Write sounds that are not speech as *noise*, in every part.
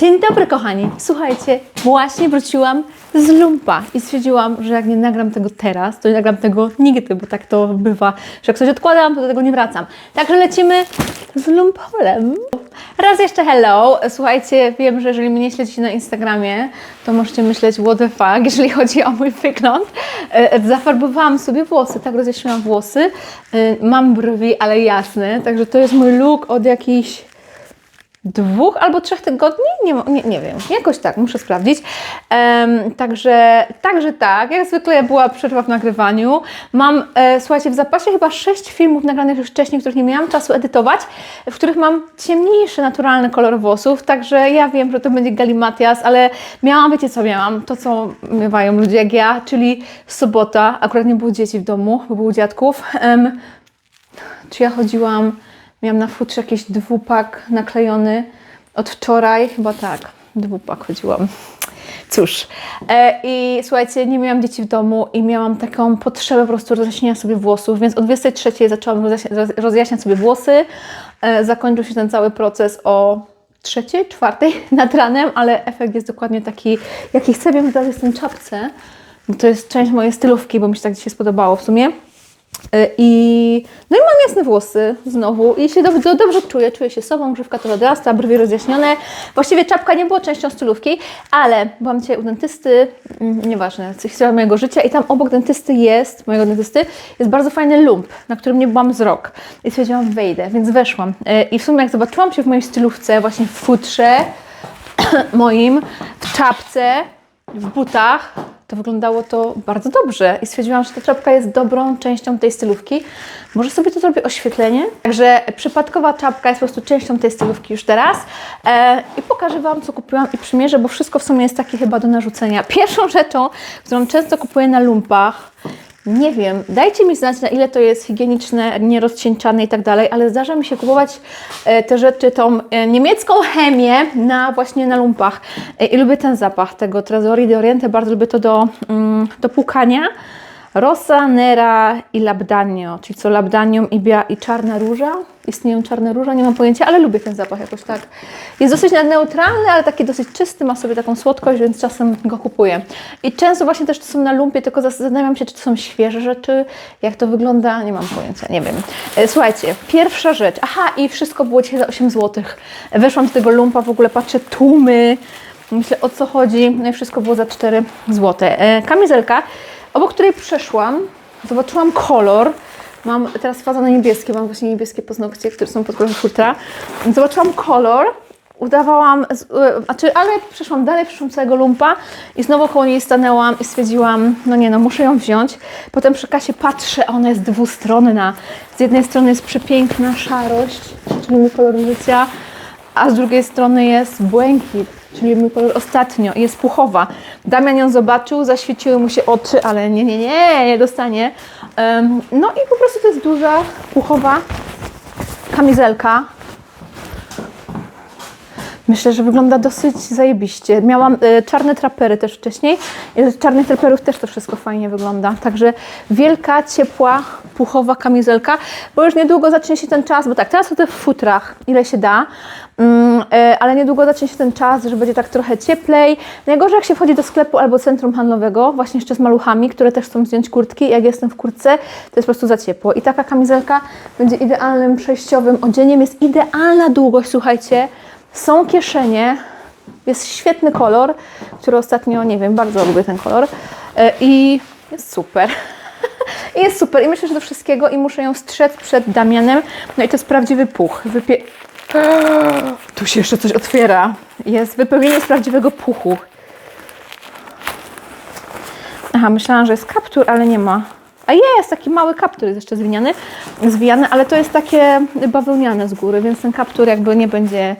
Dzień dobry kochani, słuchajcie, właśnie wróciłam z lumpa i stwierdziłam, że jak nie nagram tego teraz, to nie nagram tego nigdy, bo tak to bywa, że jak coś odkładam, to do tego nie wracam. Także lecimy z lumpolem. Raz jeszcze hello, słuchajcie, wiem, że jeżeli mnie nie śledzicie na Instagramie, to możecie myśleć what the fuck, jeżeli chodzi o mój wygląd. E, Zafarbowałam sobie włosy, tak rozjaśniłam włosy, E, mam brwi, ale jasne, także to jest mój look od jakichś dwóch albo trzech tygodni, nie, nie, nie wiem, jakoś tak, muszę sprawdzić. Em, także, także tak, jak zwykle była przerwa w nagrywaniu. Mam, e, słuchajcie, w zapasie chyba sześć filmów nagranych już wcześniej, których nie miałam czasu edytować, w których mam ciemniejszy, naturalny kolor włosów, także ja wiem, że to będzie galimatias, ale miałam, wiecie co miałam, to co miewają ludzie jak ja, czyli sobota, akurat nie było dzieci w domu, bo było dziadków. Em, czy ja chodziłam, miałam na futrze jakiś dwupak naklejony od wczoraj, chyba tak, dwupak chodziłam. Cóż, e, i słuchajcie, nie miałam dzieci w domu i miałam taką potrzebę po prostu rozjaśnienia sobie włosów, więc o 23 zaczęłam rozjaśnia- roz- rozjaśniać sobie włosy. E, zakończył się ten cały proces o trzeciej, czwartej *laughs* nad ranem, ale efekt jest dokładnie taki, jaki chcę. Wiem, że jest w tym czapce. To jest część mojej stylówki, bo mi się tak dzisiaj spodobało w sumie. Y, I, no i mam jasne włosy znowu i się dobrze, dobrze czuję, czuję się sobą, grzywka to odrasta, brwi rozjaśnione. Właściwie czapka nie była częścią stylówki, ale byłam dzisiaj u dentysty, mm, nieważne, historia mojego życia i tam obok dentysty jest, mojego dentysty, jest bardzo fajny lump, na którym nie byłam z rok. I stwierdziłam, wejdę, więc weszłam. Y, I w sumie jak zobaczyłam się w mojej stylówce, właśnie w futrze *coughs* moim, w czapce, w butach, to wyglądało to bardzo dobrze i stwierdziłam, że ta czapka jest dobrą częścią tej stylówki. Może sobie to zrobię oświetlenie? Także przypadkowa czapka jest po prostu częścią tej stylówki już teraz e, i pokażę Wam, co kupiłam i przymierzę, bo wszystko w sumie jest takie chyba do narzucenia. *laughs* Pierwszą rzeczą, którą często kupuję na lumpach, nie wiem, dajcie mi znać, na ile to jest higieniczne, nierozcieńczane i tak dalej, ale zdarza mi się kupować e, te rzeczy, tą e, niemiecką chemię na właśnie na lumpach. E, I lubię ten zapach tego Trezori de Oriente, bardzo lubię to do, mm, do płukania. Rosa, Nera i Labdanio, czyli co Labdanium i, bia, i czarna róża. Istnieją czarne róża, nie mam pojęcia, ale lubię ten zapach jakoś tak. Jest dosyć neutralny, ale taki dosyć czysty, ma sobie taką słodkość, więc czasem go kupuję. I często właśnie też to są na lumpie, tylko zastanawiam się, czy to są świeże rzeczy, jak to wygląda, nie mam pojęcia, nie wiem. E, Słuchajcie, pierwsza rzecz, aha i wszystko było dzisiaj za 8 zł. Weszłam do tego lumpa, w ogóle patrzę, tłumy, myślę o co chodzi, no i wszystko było za 4 zł. E, Kamizelka, obok której przeszłam, zobaczyłam kolor, Mam teraz faza na niebieskie, mam właśnie niebieskie paznokcie, które są pod kolorem futra. Zobaczyłam kolor, udawałam, y, znaczy, ale przeszłam dalej, przeszłam całego lumpa i znowu koło niej stanęłam i stwierdziłam, no nie no, muszę ją wziąć. Potem przy kasie patrzę, a ona jest dwustronna. Z jednej strony jest przepiękna szarość, czyli mój kolor życia, a z drugiej strony jest błękit, czyli mój kolor ostatnio jest puchowa. Damian ją zobaczył, zaświeciły mu się oczy, ale nie, nie, nie, nie dostanie. Em, no i po prostu to jest duża, puchowa kamizelka. Myślę, że wygląda dosyć zajebiście. Miałam e, czarne trapery też wcześniej i z czarnych traperów też to wszystko fajnie wygląda. Także wielka, ciepła, puchowa kamizelka, bo już niedługo zacznie się ten czas, bo tak, teraz chodzę w futrach, ile się da, mm, e, ale niedługo zacznie się ten czas, że będzie tak trochę cieplej. Najgorzej jak się wchodzi do sklepu albo centrum handlowego, właśnie jeszcze z maluchami, które też chcą zdjąć kurtki, jak jestem w kurtce, to jest po prostu za ciepło. I taka kamizelka będzie idealnym przejściowym odzieniem, jest idealna długość, słuchajcie, są kieszenie, jest świetny kolor, który ostatnio, nie wiem, bardzo lubię ten kolor E, i jest super. *laughs* I jest super i myślę, że do wszystkiego i muszę ją strzec przed Damianem. No i to jest prawdziwy puch. Wypie... *gasps* Tu się jeszcze coś otwiera. Jest wypełnienie z prawdziwego puchu. Aha, myślałam, że jest kaptur, ale nie ma. A jest, taki mały kaptur jest jeszcze zwiniany, zwijany, ale to jest takie bawełniane z góry, więc ten kaptur jakby nie będzie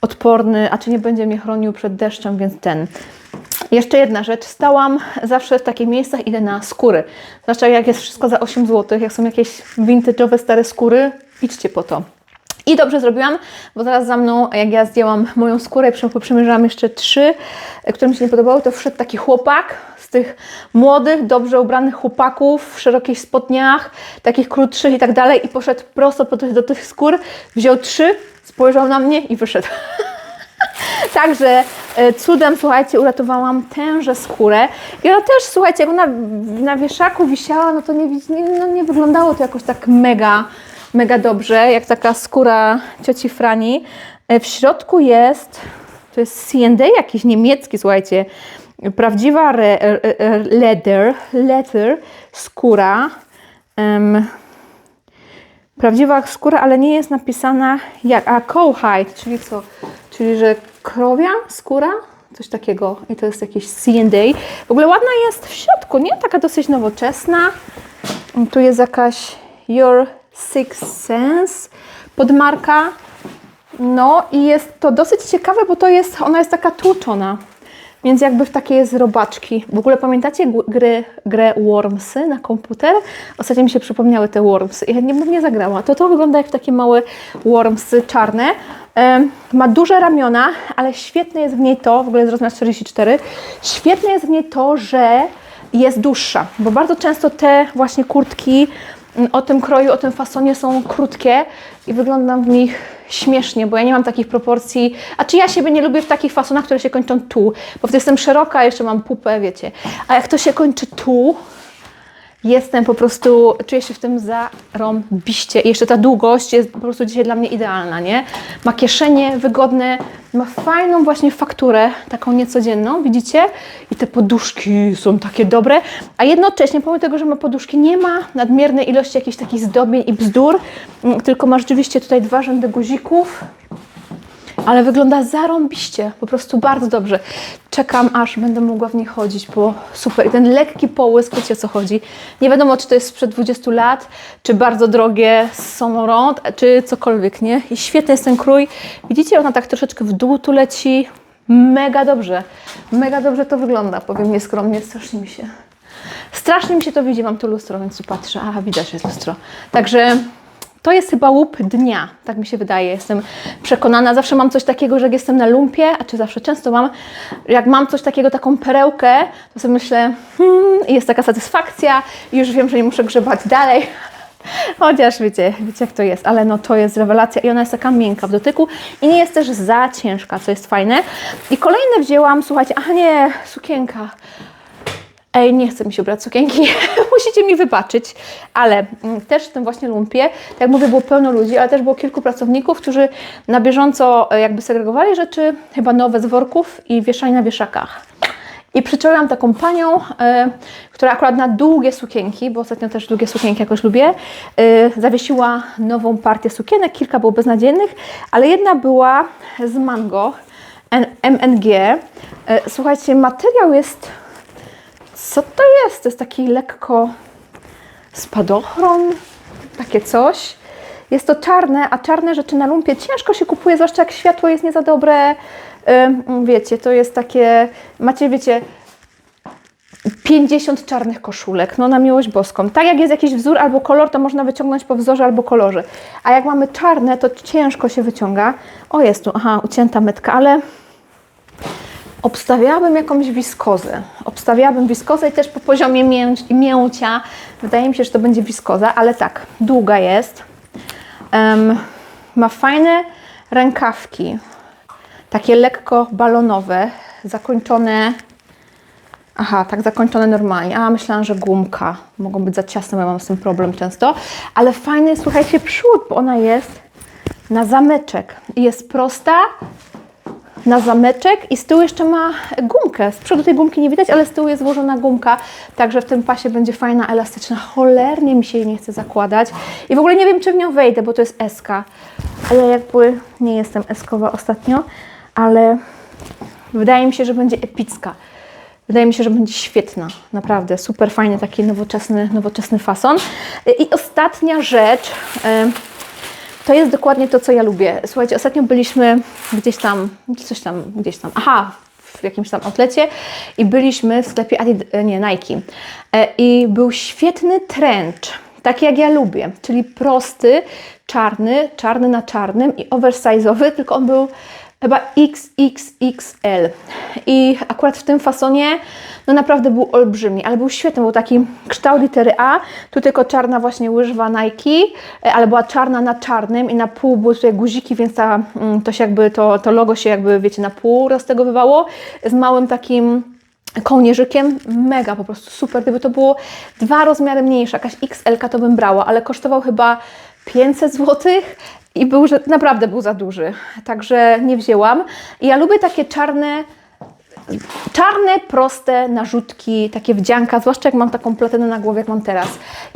odporny, a czy nie będzie mnie chronił przed deszczem, więc ten. Jeszcze jedna rzecz, stałam zawsze w takich miejscach, idę na skóry. Zwłaszcza jak jest wszystko za 8 zł, jak są jakieś vintage'owe stare skóry, idźcie po to. I dobrze zrobiłam, bo zaraz za mną, jak ja zdjęłam moją skórę i przy- poprzymierzałam jeszcze trzy, e, które mi się nie podobały, to wszedł taki chłopak z tych młodych, dobrze ubranych chłopaków w szerokich spodniach, takich krótszych i tak dalej i poszedł prosto do tych skór, wziął trzy, spojrzał na mnie i wyszedł. *laughs* Także e, cudem, słuchajcie, uratowałam tęże skórę. I ona też, słuchajcie, jak ona na wieszaku wisiała, no to nie, no nie wyglądało to jakoś tak mega, mega dobrze, jak taka skóra cioci Frani. E, W środku jest, to jest C&A jakiś niemiecki, słuchajcie, prawdziwa re, e, e, leather, leather, skóra. Em, prawdziwa skóra, ale nie jest napisana jak, a cowhide, czyli co? Czyli, że krowia skóra? Coś takiego. I to jest jakiś C&A. W ogóle ładna jest w środku, nie? Taka dosyć nowoczesna. Tu jest jakaś Your Sixth Sense podmarka. No i jest to dosyć ciekawe, bo to jest, ona jest taka tłuczona. Więc jakby w takie jest robaczki. W ogóle pamiętacie gr- grę, Wormsy na komputer? Ostatnio mi się przypomniały te Wormsy i chętnie bym nie zagrała. To to wygląda jak takie małe Wormsy czarne. Ma duże ramiona, ale świetne jest w niej to, w ogóle jest rozmiar 44, świetne jest w niej to, że jest dłuższa, bo bardzo często te właśnie kurtki o tym kroju, o tym fasonie są krótkie i wyglądam w nich śmiesznie, bo ja nie mam takich proporcji. A czy ja siebie nie lubię w takich fasonach, które się kończą tu, bo wtedy jestem szeroka, jeszcze mam pupę, wiecie. A jak to się kończy tu, jestem po prostu, czuję się w tym zarąbiście. I jeszcze ta długość jest po prostu dzisiaj dla mnie idealna, nie? Ma kieszenie wygodne, ma fajną właśnie fakturę, taką niecodzienną, widzicie? I te poduszki są takie dobre, a jednocześnie pomimo tego, że ma poduszki, nie ma nadmiernej ilości jakichś takich zdobień i bzdur, mm, tylko ma rzeczywiście tutaj dwa rzędy guzików, ale wygląda zarąbiście, po prostu bardzo dobrze. Czekam, aż będę mogła w niej chodzić, bo super. I ten lekki połysk, wiecie o co chodzi. Nie wiadomo, czy to jest sprzed 20 lat, czy bardzo drogie z czy cokolwiek, nie? I świetny jest ten krój. Widzicie, ona tak troszeczkę w dół tu leci. Mega dobrze. Mega dobrze to wygląda, powiem nieskromnie, strasznie mi się... Strasznie mi się to widzi, mam tu lustro, więc tu patrzę. Aha, widać, jest lustro. Także to jest chyba łup dnia, tak mi się wydaje. Jestem przekonana, zawsze mam coś takiego, że jak jestem na lumpie, a czy zawsze często mam, jak mam coś takiego, taką perełkę, to sobie myślę, hmm, jest taka satysfakcja i już wiem, że nie muszę grzebać dalej. *laughs* Chociaż wiecie, wiecie jak to jest, ale no to jest rewelacja i ona jest taka miękka w dotyku i nie jest też za ciężka, co jest fajne. I kolejne wzięłam, słuchajcie, a nie, sukienka. Ej, nie chce mi się brać sukienki, *laughs* musicie mi wybaczyć, ale mm, też w tym właśnie lumpie, tak jak mówię, było pełno ludzi, ale też było kilku pracowników, którzy na bieżąco e, jakby segregowali rzeczy, chyba nowe z worków i wieszali na wieszakach. I przyczaiłam taką panią, e, która akurat na długie sukienki, bo ostatnio też długie sukienki jakoś lubię, e, zawiesiła nową partię sukienek, kilka było beznadziejnych, ale jedna była z mango, MNG. E, słuchajcie, materiał jest co to jest? To jest taki lekko spadochron, takie coś. Jest to czarne, a czarne rzeczy na lumpie ciężko się kupuje, zwłaszcza jak światło jest nie za dobre. Wiecie, to jest takie, macie, wiecie, 50 czarnych koszulek, no na miłość boską. Tak jak jest jakiś wzór albo kolor, to można wyciągnąć po wzorze albo kolorze. A jak mamy czarne, to ciężko się wyciąga. O, jest tu, aha, ucięta metka, ale Obstawiałabym jakąś wiskozę. Obstawiałabym wiskozę i też po poziomie mięć, mięcia. Wydaje mi się, że to będzie wiskoza, ale tak, długa jest. Em, ma fajne rękawki, takie lekko balonowe, zakończone. Aha, tak zakończone normalnie. A, myślałam, że gumka. Mogą być za ciasne, bo ja mam z tym problem często. Ale fajny słuchajcie, przód, bo ona jest na zameczek. Jest prosta, na zameczek i z tyłu jeszcze ma gumkę. Z przodu tej gumki nie widać, ale z tyłu jest złożona gumka, także w tym pasie będzie fajna, elastyczna. Cholernie mi się jej nie chce zakładać. I w ogóle nie wiem, czy w nią wejdę, bo to jest SK. A ja jakby nie jestem eskowa ostatnio, ale wydaje mi się, że będzie epicka. Wydaje mi się, że będzie świetna, naprawdę, super fajny, taki nowoczesny, nowoczesny fason. I ostatnia rzecz, em, to jest dokładnie to, co ja lubię. Słuchajcie, ostatnio byliśmy gdzieś tam, coś tam, gdzieś tam, aha, w jakimś tam outlecie i byliśmy w sklepie Adid, e, nie, Nike. E, I był świetny trench, taki jak ja lubię, czyli prosty, czarny, czarny na czarnym i oversize'owy, tylko on był chyba XXXL. I akurat w tym fasonie, no naprawdę był olbrzymi, ale był świetny, był taki kształt litery A, tu tylko czarna właśnie łyżwa Nike, e, ale była czarna na czarnym i na pół były tutaj guziki, więc ta, mm, to się jakby, to, to logo się jakby, wiecie, na pół roztegowywało, z małym takim kołnierzykiem, mega po prostu super. Gdyby to było dwa rozmiary mniejsze, jakaś XL to bym brała, ale kosztował chyba 500 zł i był, że naprawdę był za duży, także nie wzięłam. Ja lubię takie czarne, czarne, proste narzutki, takie wdzianka, zwłaszcza jak mam taką platynę na głowie, jak mam teraz.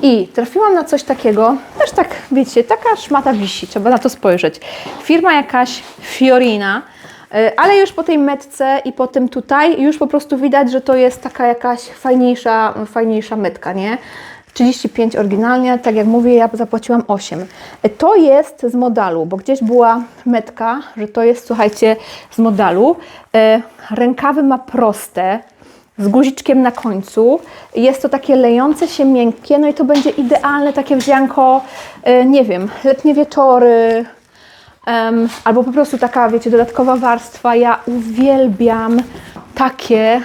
I trafiłam na coś takiego, też tak, wiecie, taka szmata wisi, trzeba na to spojrzeć. Firma jakaś Fiorina, y, ale już po tej metce i po tym tutaj już po prostu widać, że to jest taka jakaś fajniejsza, fajniejsza metka, nie? 35 oryginalnie, tak jak mówię, ja zapłaciłam 8. To jest z modalu, bo gdzieś była metka, że to jest, słuchajcie, z modalu. E, Rękawy ma proste, z guziczkiem na końcu. Jest to takie lejące się miękkie, no i to będzie idealne takie wzianko, e, nie wiem, letnie wieczory, albo po prostu taka, wiecie, dodatkowa warstwa. Ja uwielbiam takie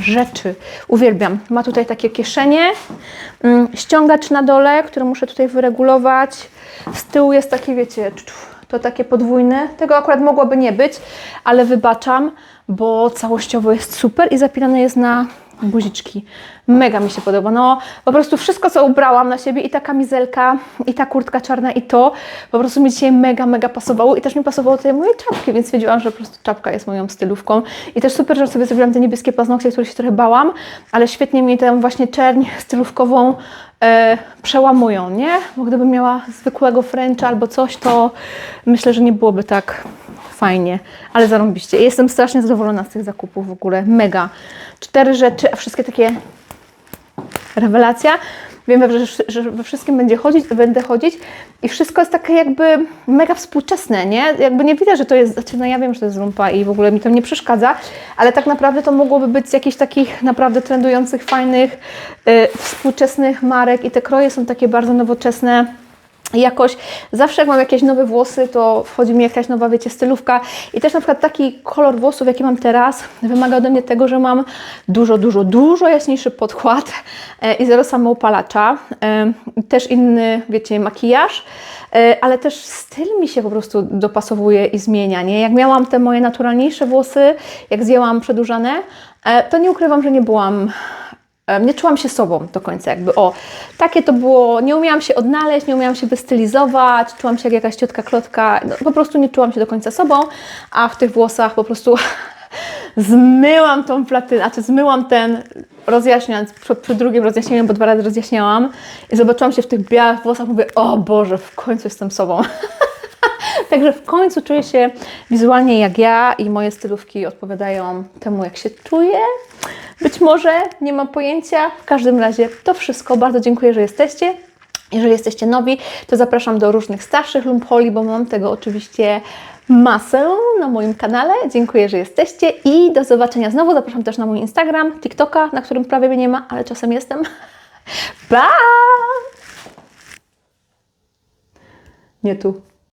rzeczy. Uwielbiam. Ma tutaj takie kieszenie, mm, ściągacz na dole, który muszę tutaj wyregulować. Z tyłu jest takie, wiecie, to takie podwójne. Tego akurat mogłoby nie być, ale wybaczam, bo całościowo jest super i zapinane jest na guziczki. Mega mi się podoba. No, po prostu wszystko, co ubrałam na siebie, i ta kamizelka, i ta kurtka czarna, i to, po prostu mi dzisiaj mega, mega pasowało. I też mi pasowało tutaj moje czapki, więc wiedziałam, że po prostu czapka jest moją stylówką. I też super, że sobie zrobiłam te niebieskie paznokcie, które się trochę bałam, ale świetnie mi tę właśnie czerń stylówkową e, przełamują, nie? Bo gdybym miała zwykłego Frencha albo coś, to myślę, że nie byłoby tak fajnie, ale zarąbiście. Jestem strasznie zadowolona z tych zakupów w ogóle, mega. Cztery rzeczy, a wszystkie takie rewelacja. Wiem, że, we wszystkim będzie chodzić, będę chodzić i wszystko jest takie jakby mega współczesne, nie? Jakby nie widać, że to jest, znaczy no ja wiem, że to jest lumpa i w ogóle mi to nie przeszkadza, ale tak naprawdę to mogłoby być z jakichś takich naprawdę trendujących, fajnych, y, współczesnych marek i te kroje są takie bardzo nowoczesne jakoś zawsze jak mam jakieś nowe włosy, to wchodzi mi jakaś nowa, wiecie, stylówka i też na przykład taki kolor włosów, jaki mam teraz, wymaga ode mnie tego, że mam dużo, dużo, dużo jaśniejszy podkład e, i zero samoupalacza, e, też inny, wiecie, makijaż, e, ale też styl mi się po prostu dopasowuje i zmienia, nie? Jak miałam te moje naturalniejsze włosy, jak zjęłam przedłużane, to nie ukrywam, że nie byłam nie czułam się sobą do końca, jakby o, takie to było, nie umiałam się odnaleźć, nie umiałam się wystylizować, czułam się jak jakaś ciotka klotka, no, po prostu nie czułam się do końca sobą, a w tych włosach po prostu *laughs* zmyłam tą platynę, znaczy zmyłam ten, rozjaśniając, przy, przy drugim rozjaśnieniu, bo dwa razy rozjaśniałam i zobaczyłam się w tych białych włosach, mówię, o Boże, w końcu jestem sobą. *laughs* Także w końcu czuję się wizualnie jak ja i moje stylówki odpowiadają temu, jak się czuję. Być może, nie mam pojęcia. W każdym razie to wszystko. Bardzo dziękuję, że jesteście. Jeżeli jesteście nowi, to zapraszam do różnych starszych lumpholi, bo mam tego oczywiście masę na moim kanale. Dziękuję, że jesteście i do zobaczenia znowu. Zapraszam też na mój Instagram, TikToka, na którym prawie mnie nie ma, ale czasem jestem. *laughs* Pa! Nie tu.